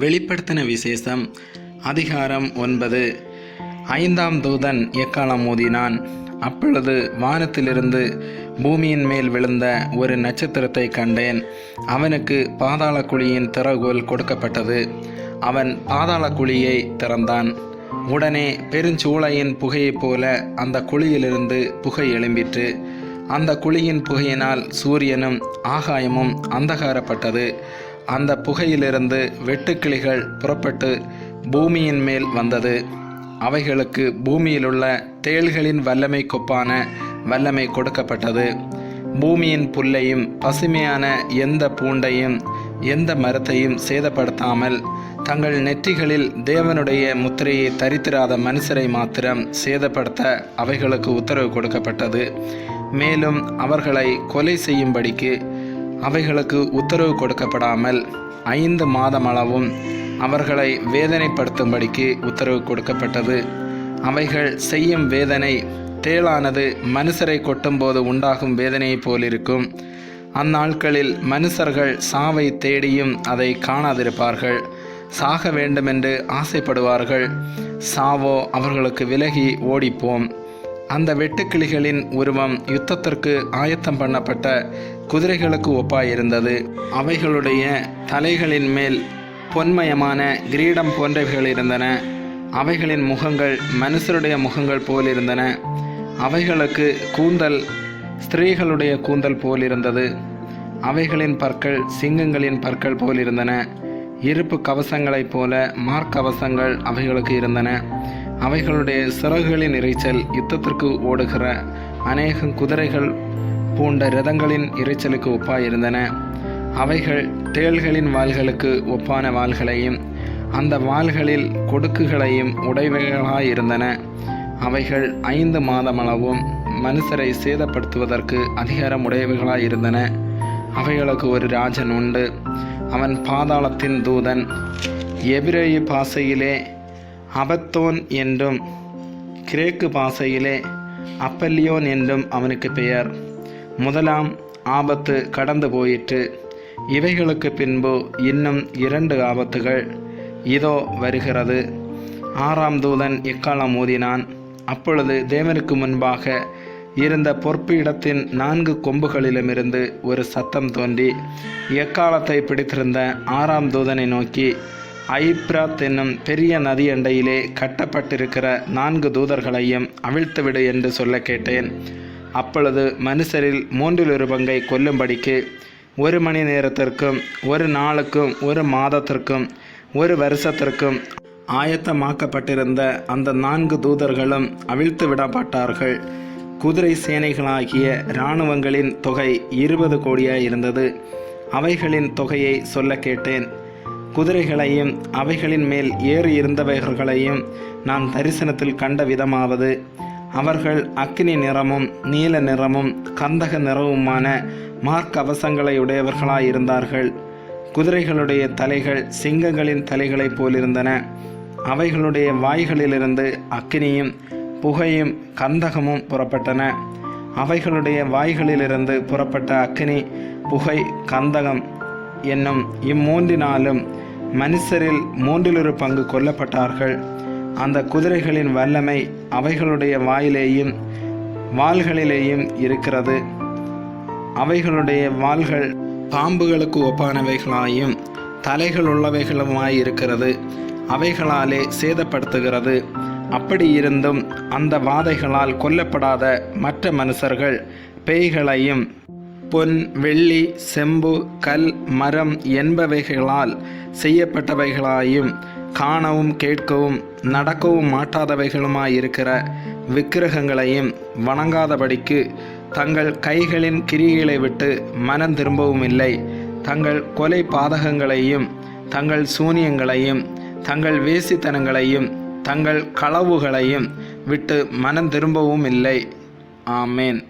வெளிப்படுத்தின விசேஷம். அதிகாரம் ஒன்பது. ஐந்தாம் தூதன் எக்காலம் மோதினான்? அப்பொழுது வானத்திலிருந்து பூமியின் மேல் விழுந்த ஒரு நட்சத்திரத்தை கண்டேன். அவனுக்கு பாதாள குழியின் திறகோல் கொடுக்கப்பட்டது. அவன் பாதாள குழியை திறந்தான். உடனே பெருஞ்சூளையின் புகையைப் போல அந்த குழியிலிருந்து புகை எழும்பிற்று. அந்த குழியின் புகையினால் சூரியனும் ஆகாயமும் அந்தகாரப்பட்டது. அந்த புகையிலிருந்து வெட்டுக்கிளிகள் புறப்பட்டு பூமியின் மேல் வந்தது. அவைகளுக்கு பூமியிலுள்ள தேள்களின் வல்லமை கொப்பான வல்லமை கொடுக்கப்பட்டது. பூமியின் புல்லையும் பசுமையான எந்த பூண்டையும் எந்த மரத்தையும் சேதப்படுத்தாமல் தங்கள் நெற்றிகளில் தேவனுடைய முத்திரையை தரித்திராத மனுஷரை மாத்திரம் சேதப்படுத்த அவைகளுக்கு உத்தரவு கொடுக்கப்பட்டது. மேலும் அவர்களை கொலை செய்யும்படிக்கு அவைகளுக்கு உத்தரவு கொடுக்கப்படாமல் ஐந்து மாதமளவும் அவர்களை வேதனைப்படுத்தும்படிக்கு உத்தரவு கொடுக்கப்பட்டது. அவைகள் செய்யும் வேதனை தேளானது மனுஷரை கொட்டும்போது உண்டாகும் வேதனையைப் போலிருக்கும். அந்நாட்களில் மனுஷர்கள் சாவை தேடியும் அதை காணாதிருப்பார்கள். சாக வேண்டுமென்று ஆசைப்படுவார்கள். சாவோ அவர்களுக்கு விலகி ஓடிப்போம். அந்த வெட்டுக்கிளிகளின் உருவம் யுத்தத்திற்கு ஆயத்தம் பண்ணப்பட்ட குதிரைகளுக்கு ஒப்பாயிருந்தது. அவைகளுடைய தலைகளின் மேல் பொன்மயமான கிரீடம் போன்றவைகள் இருந்தன. அவைகளின் முகங்கள் மனுஷருடைய முகங்கள் போல் இருந்தன. அவைகளுக்கு கூந்தல் ஸ்திரீகளுடைய கூந்தல் போல் இருந்தது. அவைகளின் பற்கள் சிங்கங்களின் பற்கள் போல் இருந்தன. இருப்பு கவசங்களைப் போல மார்க்கவசங்கள் அவைகளுக்கு இருந்தன. அவைகளுடைய சிறகுகளின் இறைச்சல் யுத்தத்திற்கு ஓடுகிற அநேக குதிரைகள் பூண்ட ரதங்களின் இரைச்சலுக்கு ஒப்பாயிருந்தன. அவைகள் தேள்களின் வாள்களுக்கு ஒப்பான வாள்களையும் அந்த வாள்களில் கொடுக்குகளையும் உடைவைகளாயிருந்தன அவைகள் ஐந்து மாதமளவும் மனுஷரை சேதப்படுத்துவதற்கு அதிகாரம் உடையவைகளாயிருந்தன. அவைகளுக்கு ஒரு ராஜன் உண்டு. அவன் பாதாளத்தின் தூதன். எபிரேய பாசையிலே அபத்தோன் என்றும் கிரேக்கு பாசையிலே அப்பல்லியோன் என்றும் அவனுக்கு பெயர். முதலாம் ஆபத்து கடந்து போயிற்று. இவைகளுக்கு பின்பு இன்னும் இரண்டு ஆபத்துகள் இதோ வருகிறது. ஆறாம் தூதன் எக்காலம் ஊதினான் அப்பொழுது தேவனுக்கு முன்பாக இருந்த பொற்பீடத்தின் நான்கு கொம்புகளிலுமிருந்து ஒரு சத்தம் தோன்றி எக்காலத்தை பிடித்திருந்த ஆறாம் தூதனை நோக்கி ஐப்ராத் என்னும் பெரிய நதி அண்டையிலே கட்டப்பட்டிருக்கிற நான்கு தூதர்களையும் அவிழ்த்துவிடு என்று சொல்ல கேட்டேன். அப்பொழுது மனுஷரில் மூன்றில் ஒரு பங்கை கொல்லும்படிக்கு ஒரு மணி நேரத்திற்கும் ஒரு நாளுக்கும் ஒரு மாதத்திற்கும் ஒரு வருஷத்திற்கும் ஆயத்தமாக்கப்பட்டிருந்த அந்த நான்கு தூதர்களும் அவிழ்த்து விடப்பட்டார்கள். குதிரை சேனைகளாகிய இராணுவங்களின் தொகை இருபது கோடியாய் இருந்தது அவைகளின் தொகையை சொல்ல கேட்டேன். குதிரைகளையும் அவைகளின் மேல் ஏறி இருந்தவைகளையும் நான் தரிசனத்தில் கண்ட விதமாவது. அவர்கள் அக்னி நிறமும் நீல நிறமும் கந்தக நிறமுமான மார்க்கவசங்களை உடையவர்களாயிருந்தார்கள். குதிரைகளுடைய தலைகள் சிங்கங்களின் தலைகளைப் போலிருந்தன. அவைகளுடைய வாய்களிலிருந்து அக்னியும் புகையும் கந்தகமும் புறப்பட்டன. அவைகளுடைய வாய்களிலிருந்து புறப்பட்ட அக்னி புகை கந்தகம் என்னும் இம்மூன்றினாலும் மனுஷரில் மூன்றிலொரு பங்கு கொல்லப்பட்டார்கள். அந்த குதிரைகளின் வல்லமை அவைகளுடைய வாயிலேயும் வாள்களிலேயும் இருக்கிறது. அவைகளுடைய வாள்கள் பாம்புகளுக்கு ஒப்பானவைகளாயும் தலைகள் உள்ளவைகளுமாய் இருக்கிறது. அவைகளாலே சேதப்படுத்துகிறது. அப்படி இருந்தும் அந்த வாதைகளால் கொல்லப்படாத மற்ற மனுஷர்கள் பேய்களையும் பொன் வெள்ளி செம்பு கல் மரம் என்பவைகளால் செய்யப்பட்டவைகளாயும் காணவும் கேட்கவும் நடக்கவும் மாட்டாதவைகளுமாயிருக்கிற விக்கிரகங்களையும் வணங்காதபடிக்கு தங்கள் கைகளின் கிரிகளை விட்டு மனம் திரும்பவும் இல்லை தங்கள் கொலை பாதகங்களையும் தங்கள் சூனியங்களையும் தங்கள் வேசித்தனங்களையும் தங்கள் களவுகளையும் விட்டு மனம் திரும்பவும் இல்லை ஆமேன்.